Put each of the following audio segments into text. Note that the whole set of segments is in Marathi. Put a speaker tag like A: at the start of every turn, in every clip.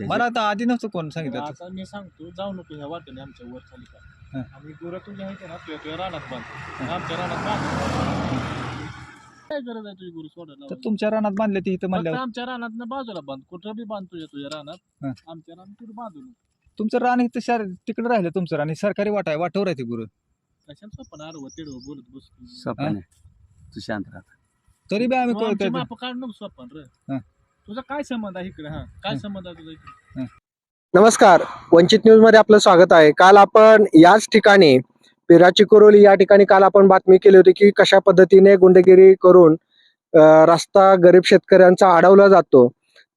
A: मला आता आधी नव्हतं कोण सांगितलं
B: आता मी सांगतो जाऊ नको ह्या वाटेने आमच्या वर खाली
A: हं.
B: का आम्ही गुरं तुझ्या आहेत ना तुझ्या तुझ्या रानात बांध आमच्या रानात बांध काय गरज आहे तुझी गुरु सोडायला?
A: तर तुमच्या रानात बांधले ती इथं
B: फक्त
A: म्हणल्यावर
B: आमच्या रानात बाजूला बांध. कुठं बी बांध तुझ्या तुझ्या
A: हं.
B: रानात आमच्या रानात कुठं बांधू नको.
A: तुमचं रान इथं शहर तिकडे राहिलं तुमचं रान. हे सरकारी वाटा आहे वाटावर आहे ते गुरु.
B: कशाला पण आडवं तिडवं बोलत बसतो?
C: स्वप्न आहे. तू शांत राहा.
A: तरी बी आम्ही
B: आमची
A: कळतोय
B: माप काढ नको स्वप्न रे. तुझा काय संबंध आहे इकडे? हा काय. संबंध आहे तुझा इकडे?
D: नमस्कार वंचित न्यूजमध्ये आपलं स्वागत आहे. काल आपण याच ठिकाणी पिराची कुरोली या ठिकाणी काल आपण बातमी केली होती की कशा पद्धतीने गुंडगिरी करून अं, रस्ता गरीब शेतकऱ्यांचा अडवला जातो.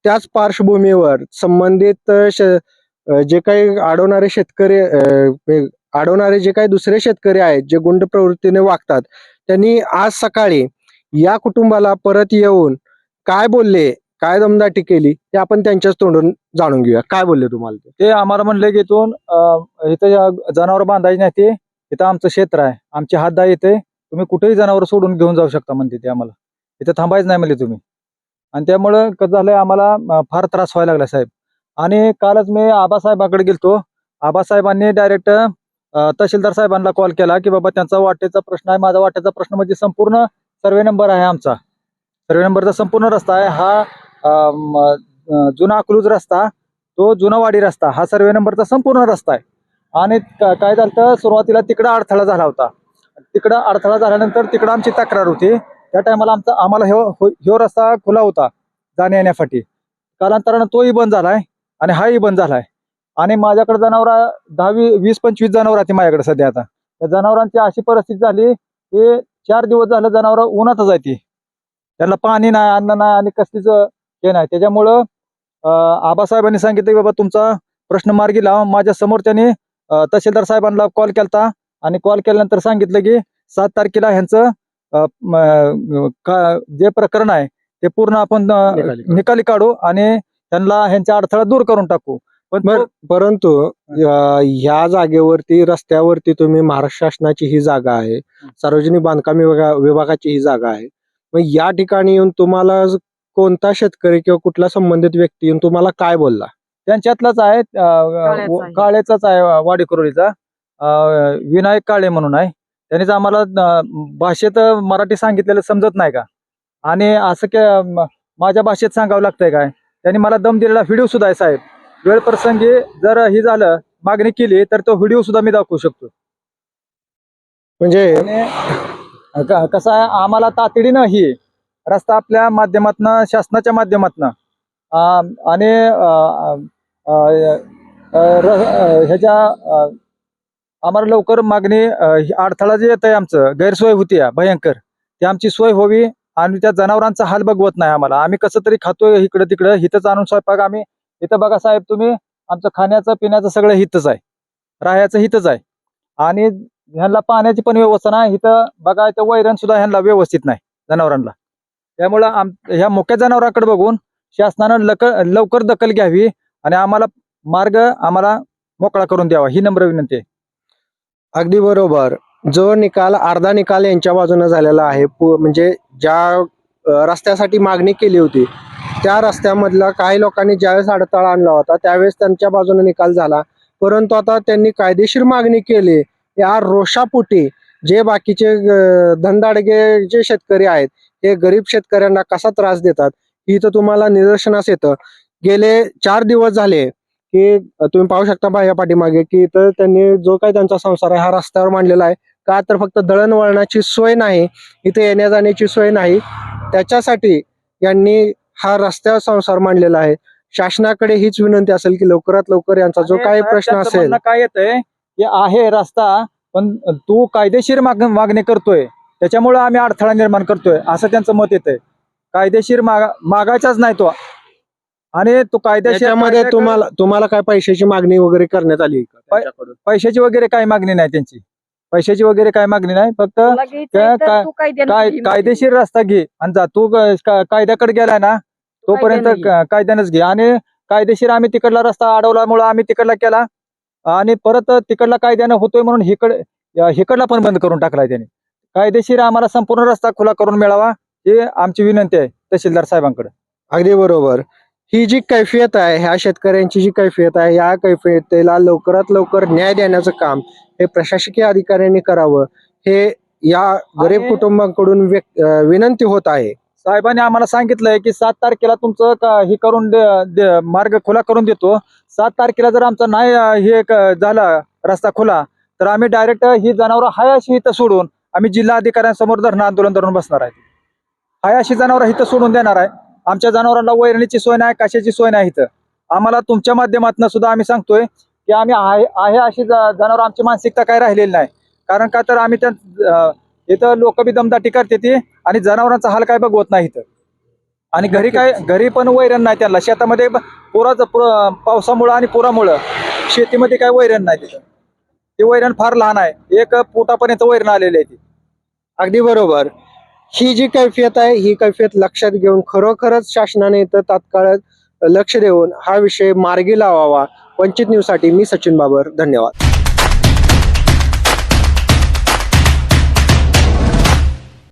D: त्याच पार्श्वभूमीवर संबंधित अं, श- अं, जे काही अडवणारे शेतकरी अं, हे अडवणारे जे काही दुसरे शेतकरी आहेत जे गुंड प्रवृत्तीने वागतात त्यांनी आज सकाळी या कुटुंबाला परत येऊन काय बोलले? काय दमदाटी केली ते आपण त्यांच्याच तोंडून जाणून घेऊया. काय बोलले तुम्हाला ते?
A: ते आम्हाला म्हणले की इथून अं, इथं जनावर बांधायची नाही ते इथं आमचं क्षेत्र आहे. आमची हातदा येते. तुम्ही कुठेही जनावर सोडून घेऊन जाऊ शकता म्हणते ते आम्हाला. इथं थांबायचं नाही म्हणले तुम्ही. आणि त्यामुळं कसं झालंय आम्हाला अं, फार त्रास व्हायला लागला साहेब. आणि कालच मी आबासाहेबाकडे गेलतो. आबासाहेबांनी डायरेक्ट तहसीलदार साहेबांना कॉल केला की बाबा त्यांचा वाटेचा प्रश्न आहे. माझा वाटेचा प्रश्न म्हणजे संपूर्ण सर्वे नंबर आहे आमचा. सर्वे नंबरचा संपूर्ण रस्ता आहे. हा जुना अकलूज रस्ता तो जुनावाडी रस्ता हा सर्वे नंबरचा संपूर्ण रस्ता आहे. आणि काय झालं तर सुरुवातीला तिकडं अडथळा झाला होता. तिकडं अडथळा झाल्यानंतर तिकडं आमची तक्रार होती. त्या टायमाला आमचा आम्हाला ह्यो हो, ह्यो रस्ता खुला होता जाण्या येण्यासाठी. कालांतरानं तोही बंद झालाय आणि हाही बंद झालाय. आणि माझ्याकडे जनावर दहावी वीस पंचवीस जनावर आहेत माझ्याकडे सध्या आता. त्या जनावरांची अशी परिस्थिती झाली की चार दिवस झालं जनावर उन्हातच आहे ती. त्यांना पाणी नाही अन्न नाही आणि कसलीच हे नाही. त्याच्यामुळं आबासाहेबांनी सांगितलं की बाबा तुमचा प्रश्न मार्गी लावा. माझ्यासमोर त्यांनी तहसीलदार साहेबांना कॉल केलता आणि कॉल केल्यानंतर सांगितलं की सात तारखेला ह्यांचं जे प्रकरण आहे ते पूर्ण आपण
D: निकाली काढू.
A: आणि त्यांना ह्यांचा अडथळा दूर करून टाकू. पण
D: परंतु ह्या जागेवरती रस्त्यावरती तुम्ही महाराष्ट्र शासनाची ही जागा आहे. सार्वजनिक बांधकाम विभागा- विभागाची ही जागा आहे. मग या ठिकाणी येऊन तुम्हाला कोणता शेतकरी किंवा कुठला संबंधित व्यक्ती येऊन तुम्हाला काय बोलला?
A: त्यांच्यातलाच आहे अं,
E: काळ्याचा आहे.
A: काळेचाच आहे वाडी कुरोलीचा अं, विनायक काळे म्हणून आहे. त्यांनीच आम्हाला अं, भाषेत मराठी सांगितलेलं समजत नाही का? आणि असं के माझ्या भाषेत सांगावं लागतंय काय? त्यांनी मला दम दिलेला व्हिडिओ सुद्धा आहे साहेब. वेळ प्रसंगी जर ही झालं मागणी केली तर तो व्हिडिओ सुद्धा मी दाखवू शकतो.
D: म्हणजे
A: आणि क- कसं आहे आम्हाला तातडीनं ही रस्ता आपल्या माध्यमातनं शासनाच्या माध्यमातनं आणि ह्याच्या आम्हाला लवकर मागणी अडथळा जे येत आहे आमचं गैरसोय होती या भयंकर. ती आमची सोय व्हावी आणि त्या जनावरांचा हाल बघवत नाही आम्हाला. आम्ही कसं तरी खातोय इकडं तिकडं हिथंच आणून स्वयंपाक आम्ही इथं बघा साहेब तुम्ही आमचं खाण्याचं पिण्याचं सगळं हितच आहे. राहायचं हितच आहे. आणि ह्यांना पाण्याची पण व्यवस्था नाही इथं बघा इथं वैरण सुद्धा ह्यांना व्यवस्थित नाही जनावरांना. त्यामुळं आम ह्या मोक्या जनावरांकडे बघून शासनानं लक लवकर दखल घ्यावी आणि आम्हाला मार्ग आम्हाला मोकळा करून द्यावा. ही नम्र विनंती आहे.
D: अगदी बरोबर. जो निकाल अर्धा निकाल यांच्या बाजूने झालेला आहे. म्हणजे ज्या रस्त्यासाठी मागणी केली होती त्या रस्त्यामधला काही लोकांनी ज्यावेळेस अडथळा आणला होता त्यावेळेस त्यांच्या बाजूने निकाल झाला. परंतु आता त्यांनी कायदेशीर मागणी केली. या रोषापोटी जे बाकीचे धनदाडगे जे शेतकरी आहेत हे गरीब शेतकऱ्यांना कसा त्रास देतात ही तर तुम्हाला निदर्शनास येतं. गेले चार दिवस झाले की तुम्ही पाहू शकता बाह्या पाठीमागे की इथं त्यांनी जो काही त्यांचा संसार आहे हा रस्त्यावर मांडलेला आहे. का तर फक्त दळणवळणाची सोय नाही इथे येण्या जाण्याची सोय नाही. त्याच्यासाठी यांनी हा रस्त्यावर संसार मांडलेला आहे. शासनाकडे हीच विनंती असेल की लवकरात लवकर यांचा जो काही प्रश्न असेल
A: काय येतंय? की आहे रस्ता पण तू कायदेशीर माग मागणी करतोय. त्याच्यामुळं आम्ही अडथळा निर्माण करतोय असं त्यांचं मत येतंय. कायदेशीर मागा मागायचाच नाही तो. आणि तो कायदेशीर
D: त्याच्यामध्ये
A: कायद्या-
D: तुम्हाला तुम्हाला काय पैशाची मागणी वगैरे करण्यात आली का त्यांच्याकडून?
A: पैशाची वगैरे काही मागणी नाही त्यांची. पैशाची वगैरे काही मागणी नाही फक्त
E: तुला घ्यायचं
A: काय-
E: आहे तर
A: काय-
E: तू कायद्यानं
A: काय
E: घे.
A: कायदेशीर रस्ता घे आणि जा. तू का- कायद्याकडे गेलाय ना तोपर्यंत
E: कायद्यानं
A: क- कायद्यानंच घे. आणि कायदेशीर आम्ही तिकडला रस्ता अडवल्यामुळे आम्ही तिकडला केला. आणि परत तिकडला कायद्यानं होतोय म्हणून हिकड हिकडला पण बंद करून टाकलाय त्याने. कायदेशीर आम्हाला संपूर्ण रस्ता खुला करून मिळावा ही आमची विनंती आहे तहसीलदार साहेबांकडे.
D: अगदी बरोबर. ही जी कैफियत आहे ह्या शेतकऱ्यांची जी कैफियत आहे या कैफियतेला लवकरात लवकर न्याय देण्याचं काम हे प्रशासकीय अधिकाऱ्यांनी करावं हे या गरीब कुटुंबांकडून विनंती होत आहे.
A: साहेबांनी आम्हाला सांगितलंय की सात तारखेला तुमचं हे करून दे- दे- मार्ग खुला करून देतो. सात तारखेला जर आमचा नाही हे झाला रस्ता खुला तर आम्ही डायरेक्ट ही जनावरं हाय अशी इथं सोडून आम्ही जिल्हा अधिकाऱ्यांसमोर धरणं आंदोलन धरून बसणार आहे. हाय अशी जनावरं इथं सोडून देणार आहे. आमच्या जनावरांना वैरणीची सोय नाही कशाची सोय नाही इथं. आम्हाला तुमच्या माध्यमातून सुद्धा आम्ही सांगतोय की आम्ही आहे आहे अशी जनावर आमची मानसिकता काय राहिलेली नाही. कारण का तर आम्ही त्या इथं लोक बी दमदाटी करते ती आणि जनावरांचा हाल काय बघवत नाही इथं. आणि घरी काय घरी पण वैरण नाही त्यांना. शेतामध्ये पुराचं पुर- पावसामुळं आणि पुरामुळं शेतीमध्ये काय वैरण नाही तिथं. ते वैरण फार लहान आहे. एक पोटापर्यंत वैरण आलेली आहे ती.
D: अगदी बरोबर. ही जी कैफियत आहे ही कैफियत लक्षात घेऊन खरोखरच शासनाने इथं तात्काळ लक्ष देऊन हा विषय मार्गी लावावा. वंचित न्यूजसाठी मी सचिन बाबर. धन्यवाद.